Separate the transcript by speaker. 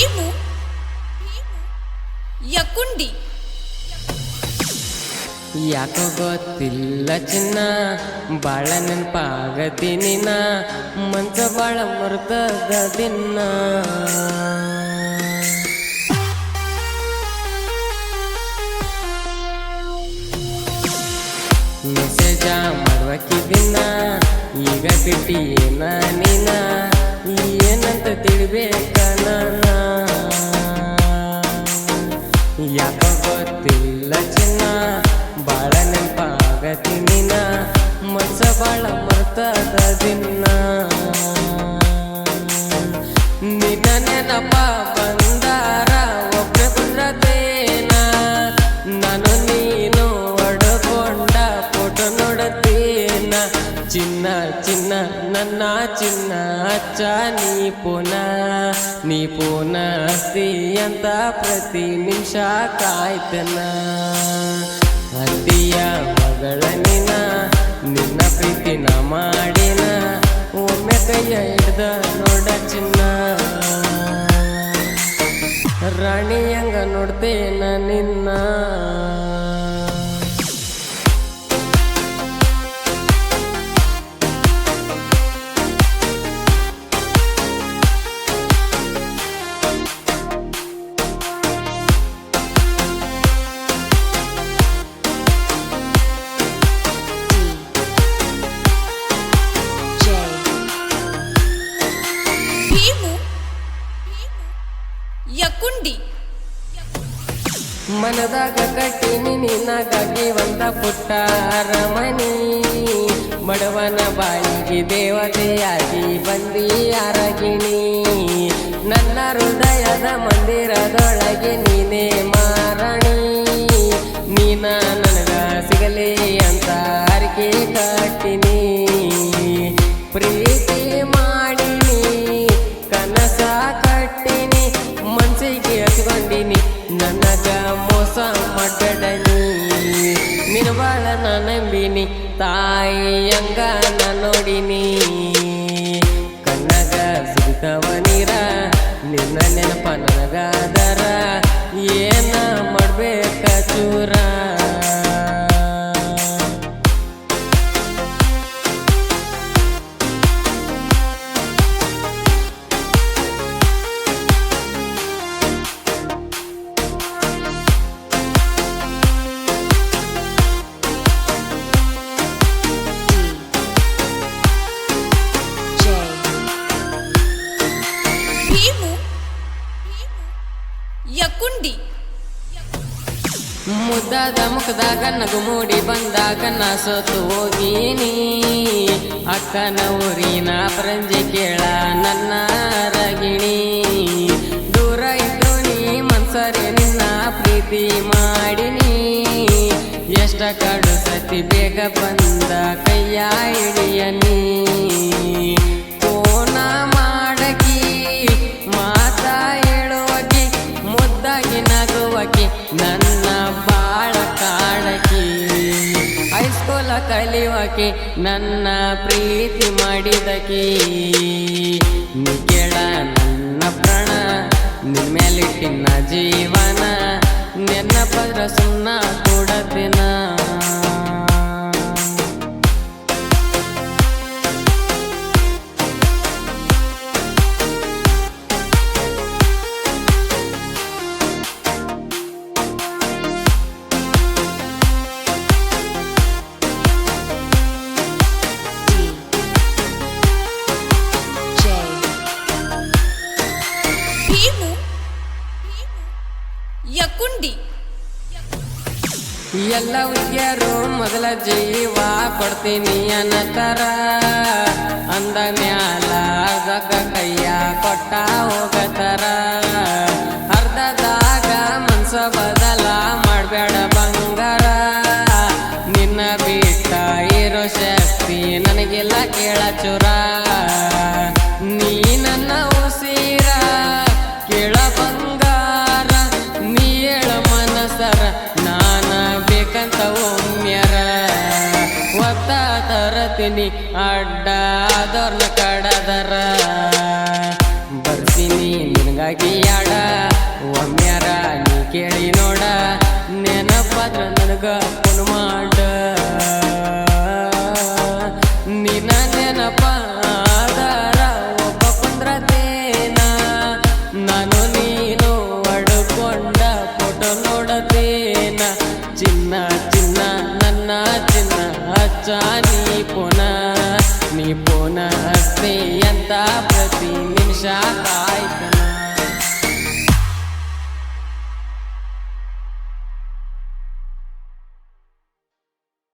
Speaker 1: ಭೀಮು, ಯಕುಂಡಿ. ಯಾಕೋ ಗೊತ್ತಿಲ್ಲ ಚಿನ್ನ, ಬಾಳ ನೆನಪಾಗತೀನಿ ನಾ ಮಂಚ ಬಾಳ ಮರ್ತದ ದಿನ ಮೆಸೇಜ ಮಾಡುವಕಿ ಈಗ ಬಿಟ್ಟಿ ಏನ ನೀನಾ? ತಿಳಿಬೇಕ ಯಾಕೋ ಗೊತ್ತಿಲ್ಲ ಚಿನ್ನ ಬಾಳ ನೆನಪಾಗತೀನಿ ನಾ ಮನ್ಸ ಬಾಳ ಮರ್ತದ ದಿನ. ಚಿನ್ನ ಚಿನ್ನ, ನನ್ನ ಚಿನ್ನ, ಅಚ್ಚ, ನೀ ಪುನ ನೀ ಪುನ ಅಂತ ಪ್ರತಿ ನಿಮಿಷ ಕಾಯ್ತನ. ಅತ್ತಿಯ ಮಗಳ ನಿನ ನಿನ್ನ ಪ್ರೀತಿನ ಮಾಡಿನ, ಒಮ್ಮೆ ಕೈಯ ಹಿಡ್ದ ನೋಡ ಚಿನ್ನ. ರಾಣಿ ಹಂಗ ನೋಡ್ತೇನ ನಿನ್ನ. ಮನದಾಗ ಕಟ್ಟಿನಿ ನಿನ್ನಗಾಗಿ ಒಂದ ಪುಟ್ಟ ಅರಮನಿ. ಬಡವನ ಬಾಯಿಗೆ ದೇವತೆಯಾಗಿ ಬಂದಿ ಅರಗಿಣಿ. ನನ್ನ ಹೃದಯದ ಮಂದಿರದೊಳಗೆ ನೀನೇ ಮಾರಣಿ. ನೀನ ನನಗ ಸಿಗಲಿ ಅಂತ ಹರಿಕೆ ಕಟ್ಟಿನಿ. ನಂಬಿನಿ ತಾಯಿ ಹಂಗ ನಾ. ನೋಡಿನಿ ಕಣ್ಣಗ ಸಿಗ್ತವ ನೀರ ನಿನ್ನ ನೆನಪ ನನಗಾದರ.
Speaker 2: ಭೀಮು, ಯಕುಂಡಿ.
Speaker 1: ಮುದ್ದಾದ ಮುಖದಾಗ ಮೂಡಿ ಬಂದಾಗ ನಾ ಸೋತು ಹೋಗೀನಿ. ಅಕ್ಕನ ಊರಿನ ಪರಂಜಿ ಕೇಳ ನನ್ನ ರಗಿಣಿ. ದೂರ ಇದ್ದು ನೀ ಮನ್ಸರೆ ನಿನ್ನ ಪ್ರೀತಿ ಮಾಡಿನಿ. ಎಷ್ಟ ಕಡು ಸತಿ ಬೇಗ ಬಂದ ಕೈಯ ಹಿಡಿಯನಿ ನಗುವಕಿ ನನ್ನ ಬಾಳ ಕಾಡಕಿ ಹೈಸ್ಕೂಲ ಕಲಿಯುವಕಿ, ನನ್ನ ಪ್ರೀತಿ ಮಾಡಿದಕಿ. ಕೇಳ ನನ್ನ ಪ್ರಾಣ ನಿಮ್ಮ ಮೇಲಿಟ್ಟಿನ ಜೀವನ ಪದ್ರ ಸುಣ್ಣ
Speaker 2: ಯಕುಂಡಿ
Speaker 1: ಎಲ್ಲ ಹುಡುಗಿಯರು ಮೊದಲ ಜೀವ ಕೊಡ್ತೀನಿ ಅನ್ನತರ ಅಂದ ಮ್ಯಾಲ ಜಗ ಕೈಯ ಕೊಟ್ಟ ಹೋಗತರ ಅರ್ಧದಾಗ ಮನ್ಸ ಬದಲ ಮಾಡಬೇಡ ಬಂಗಾರ. ನಿನ್ನ ಬಿಟ್ಟ ಇರೋ ಶಕ್ತಿ ನನಗೆಲ್ಲ ಕೇಳ ಚುರ. ತರತೀನಿ ಅಡ್ಡಾದವ್ರನ್ನ ಕಡದರ. ಬರ್ತೀನಿ ನಿನಗಾಗಿ ಅಡ ಒಮ್ಮ್ಯಾರ ನೀ ಕೇಳಿ ನೋಡ. ನೆನಪಾದ್ರ ನನಗ ಫೋನ್ ಮಾಡ. ನೀ ಅಂತ ಪ್ರತಿ ನಿಮಿಷ ಕಾಯ್ತ